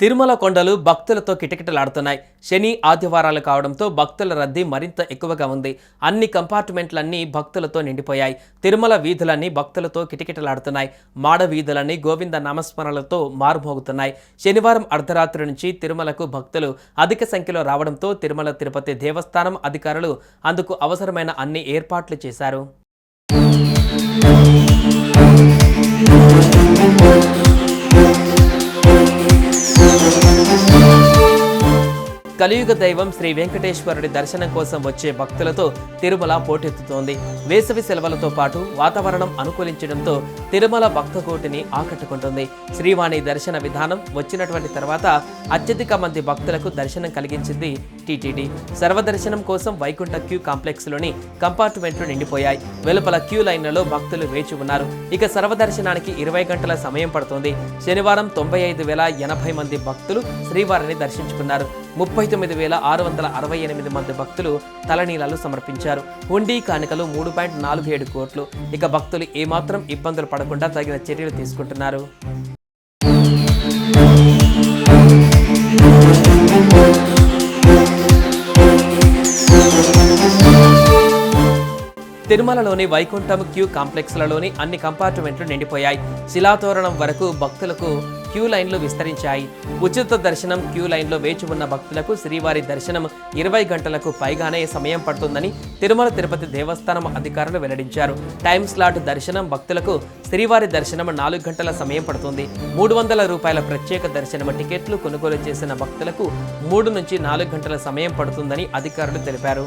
తిరుమల కొండలు భక్తులతో కిటకిటలాడుతున్నాయి. శని ఆదివారాలు కావడంతో భక్తుల రద్దీ మరింత ఎక్కువగా ఉంది. అన్ని కంపార్ట్మెంట్లన్నీ భక్తులతో నిండిపోయాయి. తిరుమల వీధులన్నీ భక్తులతో కిటకిటలాడుతున్నాయి. మాడ వీధులన్నీ గోవింద నామస్మరణలతో మారుమోగుతున్నాయి. శనివారం అర్ధరాత్రి నుంచి తిరుమలకు భక్తులు అధిక సంఖ్యలో రావడంతో తిరుమల తిరుపతి దేవస్థానం అధికారులు అందుకు అవసరమైన అన్ని ఏర్పాట్లు చేశారు. కలియుగ దైవం శ్రీ వెంకటేశ్వరుడి దర్శనం కోసం వచ్చే భక్తులతో తిరుమల పోటెత్తుతోంది. వేసవి సెలవులతో పాటు వాతావరణం అనుకూలించడంతో తిరుమల భక్తకోటిని ఆకట్టుకుంటుంది. శ్రీవాణి దర్శన విధానం వచ్చినటువంటి తర్వాత అత్యధిక మంది భక్తులకు దర్శనం కలిగించింది టీటీడీ. సర్వదర్శనం కోసం వైకుంఠ క్యూ కాంప్లెక్స్లోని కంపార్ట్మెంట్లు నిండిపోయాయి. వెలుపల క్యూ లైన్లలో భక్తులు వేచి ఉన్నారు. ఇక సర్వదర్శనానికి ఇరవై గంటల సమయం పడుతుంది. శనివారం తొంభై ఐదు వేల ఎనభై మంది భక్తులు శ్రీవారిని దర్శించుకున్నారు. ముప్పై తొమ్మిది వేల ఆరు వందల అరవై ఎనిమిది మంది భక్తులు తలనీలాలు సమర్పించారు. హుండీ కానుకలు మూడు పాయింట్ నాలుగు ఏడు కోట్లు. ఇక భక్తులు ఏమాత్రం ఇబ్బందులు పడకుండా తగిన చర్యలు తీసుకుంటున్నారు. తిరుమలలోని వైకుంఠం క్యూ కాంప్లెక్స్లలోని అన్ని కంపార్ట్మెంట్లు నిండిపోయాయి. శిలాతోరణం వరకు భక్తులకు క్యూ లైన్లు విస్తరించాయి. ఉచిత దర్శనం క్యూ లైన్లో వేచి ఉన్న భక్తులకు శ్రీవారి దర్శనం ఇరవై గంటలకు పైగానే సమయం పడుతుందని తిరుమల తిరుపతి దేవస్థానం అధికారులు వెల్లడించారు. టైం స్లాట్ దర్శనం భక్తులకు శ్రీవారి దర్శనం నాలుగు గంటల సమయం పడుతుంది. మూడు వందల రూపాయల ప్రత్యేక దర్శనం టికెట్లు కొనుగోలు చేసిన భక్తులకు మూడు నుంచి నాలుగు గంటల సమయం పడుతుందని అధికారులు తెలిపారు.